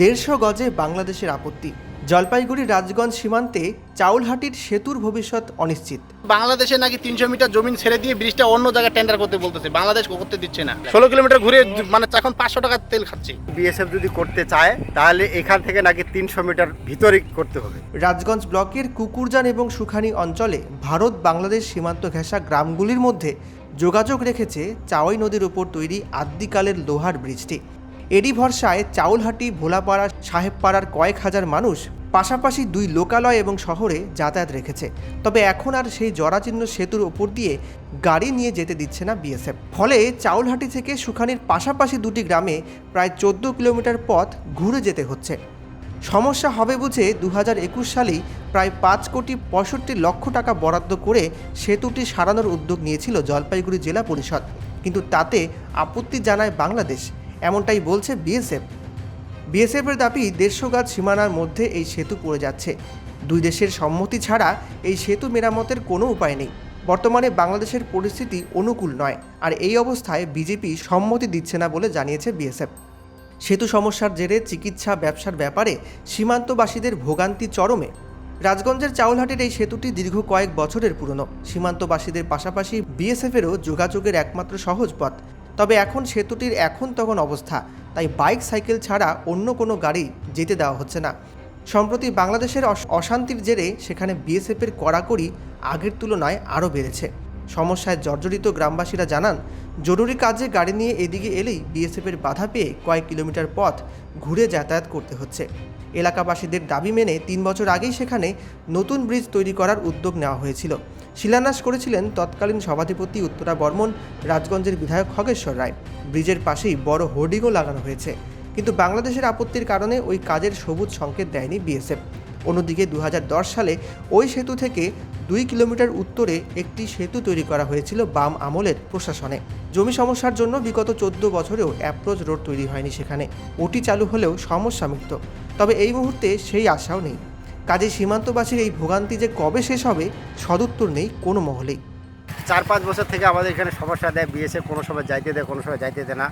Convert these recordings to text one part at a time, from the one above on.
দেড়শো গজে বাংলাদেশের আপত্তি। জলপাইগুড়ি রাজগঞ্জ সীমান্তে চাউলহাটির সেতুর ভবিষ্যৎ অনিশ্চিত। বাংলাদেশে নাকি তিনশো মিটার জমিন ছেড়ে দিয়ে ব্রিজটা অন্য জায়গায় টেন্ডার করতে বলতেছে। বাংলাদেশ করতে দিচ্ছে না। ষোলো কিলোমিটার ঘুরে মানে এখন পাঁচশো টাকার তেল খাচ্ছে। বিএসএফ যদি করতে চায় তাহলে এখান থেকে নাকি তিনশো মিটার ভিতরে করতে হবে। রাজগঞ্জ ব্লকের কুকুরজান এবং সুখানি অঞ্চলে ভারত বাংলাদেশ সীমান্ত ঘেঁষা গ্রামগুলির মধ্যে যোগাযোগ রেখেছে চাওয়াই নদীর উপর তৈরি আদ্যিকালের লোহার ব্রিজটি। এরই ভরসায় চাউলহাটি, ভোলাপাড়া, সাহেবপাড়ার কয়েক হাজার মানুষ পাশাপাশি দুই লোকালয় এবং শহরে যাতায়াত রেখেছে। তবে এখন আর সেই জরাচীর্ণ সেতুর ওপর দিয়ে গাড়ি নিয়ে যেতে দিচ্ছে না বিএসএফ। ফলে চাউলহাটি থেকে সুখানির পাশাপাশি দুটি গ্রামে প্রায় চোদ্দ কিলোমিটার পথ ঘুরে যেতে হচ্ছে। সমস্যা হবে বুঝে দু হাজার একুশ সালেই প্রায় পাঁচ কোটি পঁয়ষট্টি লক্ষ টাকা বরাদ্দ করে সেতুটি সারানোর উদ্যোগ নিয়েছিল জলপাইগুড়ি জেলা পরিষদ। কিন্তু তাতে আপত্তি জানায় বাংলাদেশ। এমনটাই বলছে বিএসএফ। বিএসএফের দাবি দেড়শো গাছ সীমানার মধ্যে এই সেতু পড়ে যাচ্ছে। দুই দেশের সম্মতি ছাড়া এই সেতু মেরামতের কোনো উপায় নেই। বর্তমানে বাংলাদেশের পরিস্থিতি অনুকূল নয়, আর এই অবস্থায় বিজেপি সম্মতি দিচ্ছে না বলে জানিয়েছে বিএসএফ। সেতু সমস্যার জেরে চিকিৎসা ব্যবসার ব্যাপারে সীমান্তবাসীদের ভোগান্তি চরমে। রাজগঞ্জের চাউলহাটের এই সেতুটি দীর্ঘ কয়েক বছরের পুরনো। সীমান্তবাসীদের পাশাপাশি বিএসএফেরও যোগাযোগের একমাত্র সহজ পথ। তবে এখন সেতুটির এখন তখন অবস্থা। তাই বাইক, সাইকেল ছাড়া অন্য কোনো গাড়ি যেতে দেওয়া হচ্ছে না। সম্প্রতি বাংলাদেশের অশ- অশান্তির জেরে সেখানে বিএসএফের কড়াকড়ি আগের তুলনায় আরও বেড়েছে। সমস্যায় জর্জরিত গ্রামবাসীরা জানান জরুরি কাজে গাড়ি নিয়ে এদিকে এলেই বিএসএফের বাধা পেয়ে কয়েক কিলোমিটার পথ ঘুরে যাতায়াত করতে হচ্ছে। এলাকাবাসীদের দাবি মেনে তিন বছর আগেই সেখানে নতুন ব্রিজ তৈরি করার উদ্যোগ নেওয়া হয়েছিল। শিলান্যাস করেছিলেন তৎকালীন সভাধিপতি উত্তরা বর্মন, রাজগঞ্জের বিধায়ক খগেশ্বর রায়। ব্রিজের পাশেই বড় হোর্ডিংও লাগানো হয়েছে। কিন্তু বাংলাদেশের আপত্তির কারণে ওই কাজের সবুজ সংকেত দেয়নি বিএসএফ। অন্যদিকে দু হাজার দশ সালে ওই সেতু থেকে দুই কিলোমিটার উত্তরে একটি সেতু তৈরি করা হয়েছিল বাম আমলের প্রশাসনে। জমি সমস্যার জন্য বিগত চোদ্দ বছরেও অ্যাপ্রোচ রোড তৈরি হয়নি সেখানে। ওটি চালু হলেও সমস্যা মুক্ত। তবে এই মুহূর্তে সেই আশাও নেই। কাজে সীমান্তবাসীর এই ভোগান্তি যে কবে শেষ হবে, সদুত্তর নেই কোনো মহলেই। চার পাঁচ বছর থেকে আমাদের এখানে সমস্যা দেয়, বিএসএফ কোনো সময় যাইতে দেয়, কোনো সময় যাইতে দেয় না।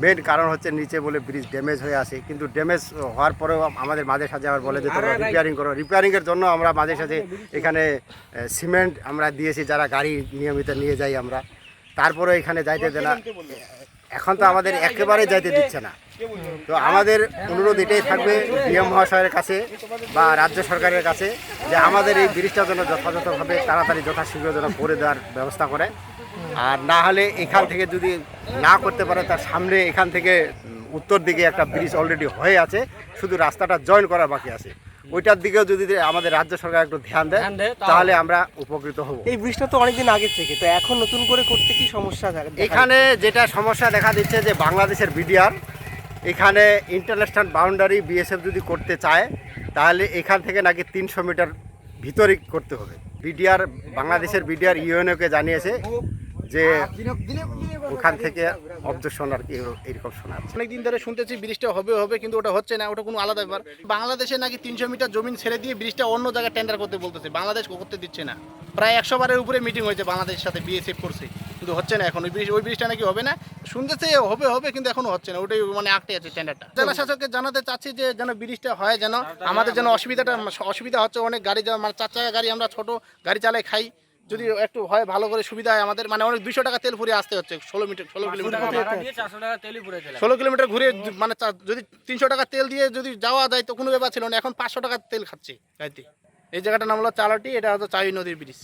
মেন কারণ হচ্ছে নিচে বলে ব্রিজ ড্যামেজ হয়ে আসে কিন্তু ড্যামেজ হওয়ার পরেও আমাদের মাঝে সাঝে আবার বলে যে তোমরা রিপেয়ারিং করো। রিপেয়ারিংয়ের জন্য আমরা মাঝে সাঝে এখানে সিমেন্ট আমরা দিয়েছি, যারা গাড়ি নিয়মিত নিয়ে যাই আমরা। তারপরে এখানে যাইতে দেয় না এখন তো আমাদের একেবারে যাইতে দিচ্ছে না। তো আমাদের অনুরোধ এটাই থাকবে ডিএম মহাশয়ের কাছে বা রাজ্য সরকারের কাছে যে আমাদের এই ব্রিজটা যেন যথাযথভাবে তাড়াতাড়ি যথাশীঘ্র যেন করে দেওয়ার ব্যবস্থা করে। আর না হলে এখান থেকে যদি না করতে পারে তার সামনে এখান থেকে উত্তর দিকে একটা ব্রিজ অলরেডি হয়ে আছে শুধু রাস্তাটা জয়েন করা বাকি আছে। ওইটার দিকেও যদি আমাদের রাজ্য সরকার একটু ধ্যান দেয় তাহলে আমরা উপকৃত হব। এই ব্রিজটা তো অনেকদিন আগে থেকে তো এখন নতুন করে করতে কি সমস্যা এখানে যেটা সমস্যা দেখা দিচ্ছে যে বাংলাদেশের বিডিআর এখানে ইন্টারন্যাশনাল বাউন্ডারি বিএসএফ যদি করতে চায় তাহলে এখান থেকে নাকি তিনশো মিটার ভিতরে করতে হবে। বিডিআর বাংলাদেশের বিডিআর ইউএনওকে জানিয়েছে যে ওখান থেকে অবজেকশন আর কি এরকম শোনা। অনেকদিন ধরে শুনতেছি ব্রিজটা হবে হবে, কিন্তু ওটা হচ্ছে না, ওটা কোনো আলাদা ব্যাপার। বাংলাদেশে নাকি তিনশো মিটার জমিন ছেড়ে দিয়ে ব্রিজটা অন্য জায়গায় টেন্ডার করতে বলতেছে। বাংলাদেশ করতে দিচ্ছে না। প্রায় একশো বারের উপরে মিটিং হয়েছে বাংলাদেশের সাথে বিএসএফ করছে। কিন্তু হচ্ছে না এখন। ওই ব্রিজ ওই ব্রিজটা নাকি হবে না। শুনতেছে হবে হবে, কিন্তু এখনও হচ্ছে না। ওটাই মানে আটকে আছে টেন্ডারটা জেলা শাসককে জানাতে চাচ্ছি যে যেন ব্রিজটা হয়, যেন আমাদের যেন অসুবিধাটা অসুবিধা হচ্ছে, অনেক গাড়ি মানে চার চাকা গাড়ি আমরা ছোট গাড়ি চালাই খাই। যদি একটু হয় ভালো করে সুবিধা হয় আমাদের মানে অনেক দুশো টাকা তেল ফুরিয়ে আসতে হচ্ছে ষোলো মিটার ষোলো কিলোমিটার ষোলো কিলোমিটার ঘুরে মানে যদি তিনশো টাকা তেল দিয়ে যদি যাওয়া যায় তো কোনো ব্যাপার ছিল না এখন পাঁচশো টাকা তেল খাচ্ছে গাড়িতে। এই জায়গাটার নাম হলো চালাটি এটা হচ্ছে চাই নদীর ব্রিজ।